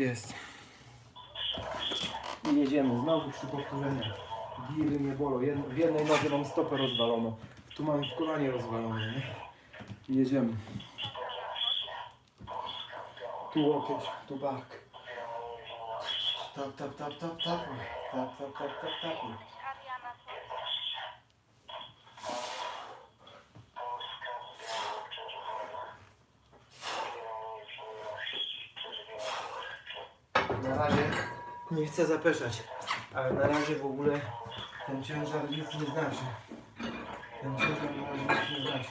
jest. I jedziemy. Znowu trzy powtórzenia. Giry mnie bolą. W jednej nodze mam stopę rozwaloną. Tu mam w kolanie rozwalone. Nie? I jedziemy. Tu łokieć, tu bark. Tap, tap, tap, tap, tap. Tap, tap, tap, tap, tap. Razie nie chcę zapeszać, ale na razie w ogóle ten ciężar nic nie znaczy. Ten ciężar na razie nic nie znaczy.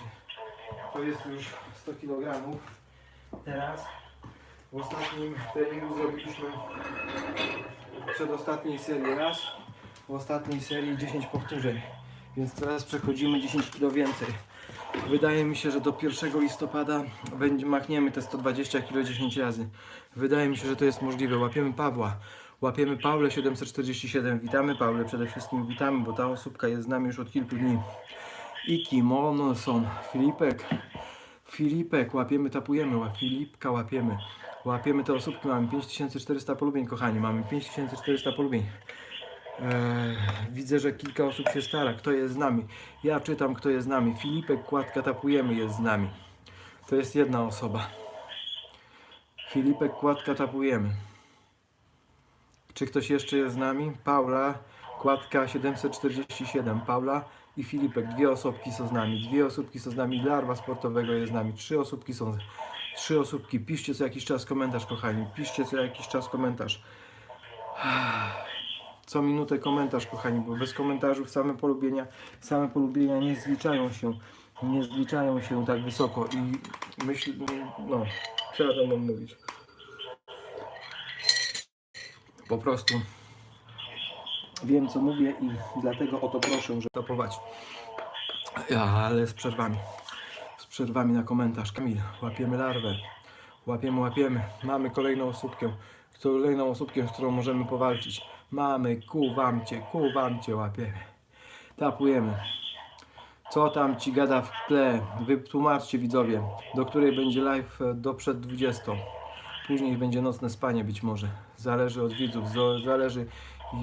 To jest już 100 kg. Teraz w ostatnim treningu zrobiliśmy przedostatniej serii raz, w ostatniej serii 10 powtórzeń. Więc teraz przechodzimy 10 kg więcej. Wydaje mi się, że do 1 listopada będzie, machniemy te 120 kg 10 razy. Wydaje mi się, że to jest możliwe. Łapiemy Pawła. Łapiemy Paulę 747. Witamy Paulę przede wszystkim. Witamy, bo ta osóbka jest z nami już od kilku dni. Iki, Monson, Filipek. Filipek, łapiemy, tapujemy. Filipka łapiemy. Łapiemy te osóbki. Mamy 5400 polubień, kochani. Mamy 5400 polubień. Eee, widzę, że kilka osób się stara. Kto jest z nami? Ja czytam, kto jest z nami. Filipek, Kładka, tapujemy jest z nami. To jest jedna osoba. Filipek, Kładka, tapujemy. Czy ktoś jeszcze jest z nami? Paula, Kładka 747. Paula i Filipek. Dwie osobki są z nami. Dwie osobki są z nami. Larwa sportowego jest z nami. Trzy osobki są. Trzy osobki. Piszcie co jakiś czas komentarz, kochani. Piszcie co jakiś czas komentarz. Co minutę komentarz, kochani, bo bez komentarzów same polubienia, same polubienia nie zliczają się. Nie zliczają się tak wysoko i myślę, no, ja tam mam mówić. Po prostu wiem co mówię i dlatego o to proszę, żeby topować. Ale z przerwami. Z przerwami na komentarz. Kamil, łapiemy larwę. Łapiemy, łapiemy. Mamy kolejną osóbkę. Kolejną osóbkę, z którą możemy powalczyć. Mamy, kuwam cię, kuwam cię, łapiemy. Tapujemy. Co tam ci gada w tle? Wytłumaczcie widzowie, do której będzie live e, do przed 20. Później będzie nocne spanie być może. Zależy od widzów, zależy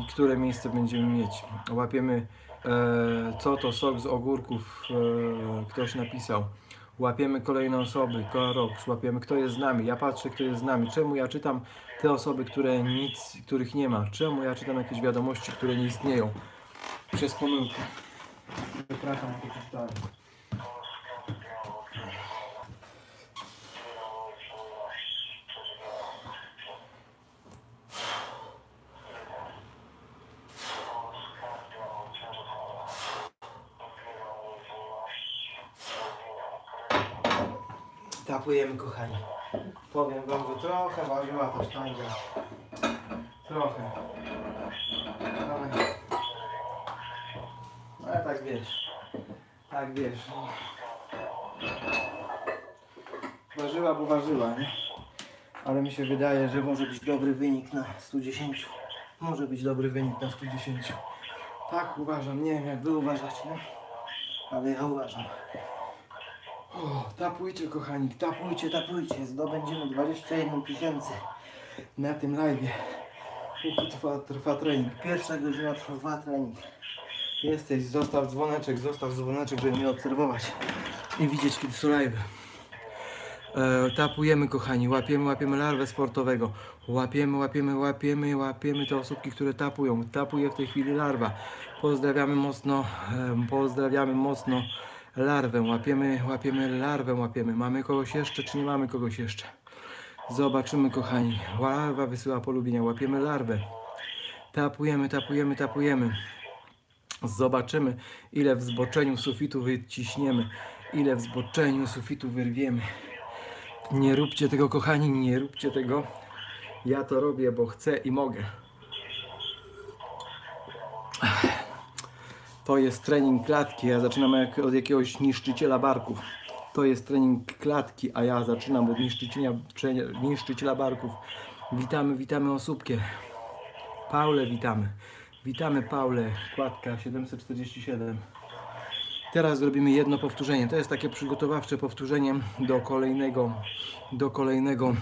które miejsce będziemy mieć. Łapiemy e, co to sok z ogórków e, ktoś napisał. Łapiemy kolejne osoby, Koroks, łapiemy kto jest z nami. Ja patrzę kto jest z nami. Czemu ja czytam te osoby, które nic, których nie ma? Czemu ja czytam jakieś wiadomości, które nie istnieją? Przez pomyłkę. Przepraszam, to przeczytałem. Tapujemy, kochani. Powiem wam, że trochę ważyła ta sztanga. Trochę. Ale... Ale tak wiesz. Tak wiesz. no. Ważyła, bo ważyła, nie? Ale mi się wydaje, że może być dobry wynik na 110. Może być dobry wynik na 110. Tak uważam, nie wiem jak wy uważacie? Ale ja uważam. O, tapujcie kochani, tapujcie, tapujcie. Zdobędziemy 21 tysięcy na tym live. Póki trwa, trwa trening. Pierwsza godzina trwa trening. Jesteś, zostaw dzwoneczek, zostaw dzwoneczek, żeby mnie obserwować i widzieć kiedy są live. E, tapujemy kochani, łapiemy, łapiemy larwę sportowego. Łapiemy, łapiemy, łapiemy, łapiemy te osóbki, które tapują. Tapuje w tej chwili larwa. Pozdrawiamy mocno, em, pozdrawiamy mocno larwę. Łapiemy, łapiemy larwę, łapiemy. Mamy kogoś jeszcze, czy nie mamy kogoś jeszcze? Zobaczymy kochani. Larwa wysyła polubienia. Łapiemy larwę. Tapujemy, tapujemy, tapujemy. Zobaczymy, ile w zboczeniu sufitu wyciśniemy, ile w zboczeniu sufitu wyrwiemy. Nie róbcie tego, kochani, nie róbcie tego. Ja to robię, bo chcę i mogę. To jest trening klatki. Ja zaczynam jak od jakiegoś niszczyciela barków. To jest trening klatki, a ja zaczynam od niszczyciela, niszczyciela barków. Witamy, witamy osóbkie. Paulę witamy. Witamy Paulę, kładka 747. Teraz zrobimy jedno powtórzenie. To jest takie przygotowawcze powtórzenie do kolejnego, do kolejnego